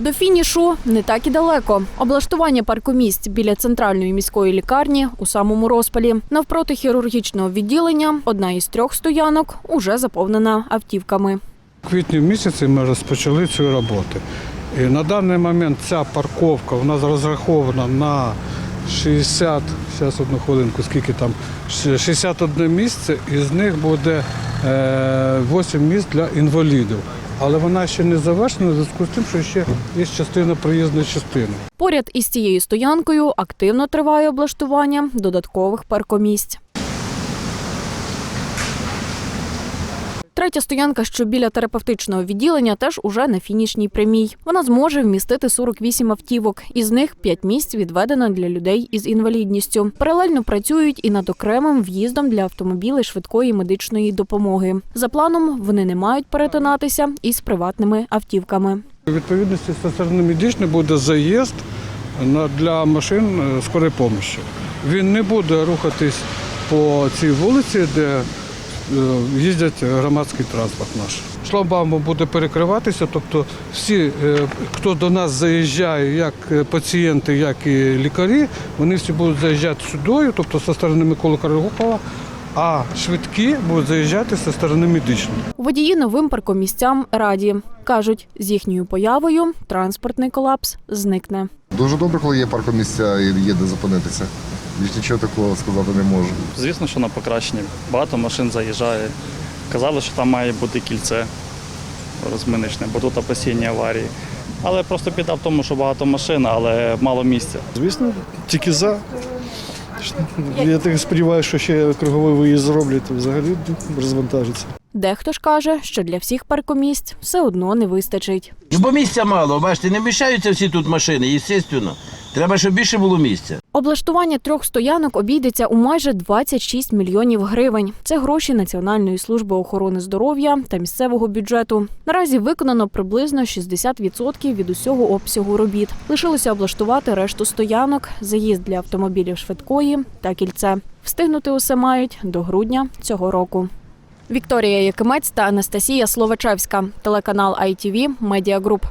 До фінішу не так і далеко. Облаштування паркомісць біля центральної міської лікарні у самому розпалі. Навпроти хірургічного відділення одна із трьох стоянок уже заповнена автівками. У квітні місяці ми розпочали цю роботу. І на даний момент ця парковка у нас розрахована на 60, зараз одну хвилинку, скільки там, 61 місце, із них буде е, 8 місць для інвалідів. Але вона ще не завершена в зв'язку з тим, що ще є частина проїзної частини. Поряд із цією стоянкою активно триває облаштування додаткових паркомісць. Третя стоянка, що біля терапевтичного відділення, теж уже на фінішній прямій. Вона зможе вмістити 48 автівок. Із них 5 місць відведено для людей із інвалідністю. Паралельно працюють і над окремим в'їздом для автомобілів швидкої медичної допомоги. За планом вони не мають перетинатися із приватними автівками. У відповідності сторони буде заїзд для машин е, скорої допомоги. Він не буде рухатись по цій вулиці, де їздять громадський транспорт наш. Шлагбаум буде перекриватися, тобто всі, е, хто до нас заїжджає, як е, пацієнти, як і лікарі, вони всі будуть заїжджати сюди, тобто зі сторони Миколи Карагопова, а швидкі будуть заїжджати зі сторони медичної. Водії новим паркомісцям раді. Кажуть, з їхньою появою транспортний колапс зникне. Дуже добре, коли є паркомісця і є де зупинитися. Більш нічого такого сказати не можу. Звісно, що на покращення. Багато машин заїжджає. Казали, що там має бути кільце розминичне, бо тут постійні аварії. Але просто біда в тому, що багато машин, але мало місця. Звісно, тільки за. Я так сподіваюся, що ще круговий виїзд зроблять, то взагалі розвантажиться. Дехто ж каже, що для всіх паркомісць все одно не вистачить. Бо місця мало, бачите, не вміщаються всі тут машини, звісно. Треба, щоб більше було місця. Облаштування трьох стоянок обійдеться у майже 26 мільйонів гривень. Це гроші Національної служби охорони здоров'я та місцевого бюджету. Наразі виконано приблизно 60% від усього обсягу робіт. Лишилося облаштувати решту стоянок, заїзд для автомобілів швидкої та кільце. Встигнути усе мають до грудня цього року. Вікторія Якимець та Анастасія Словачевська, телеканал ITV Медіагруп.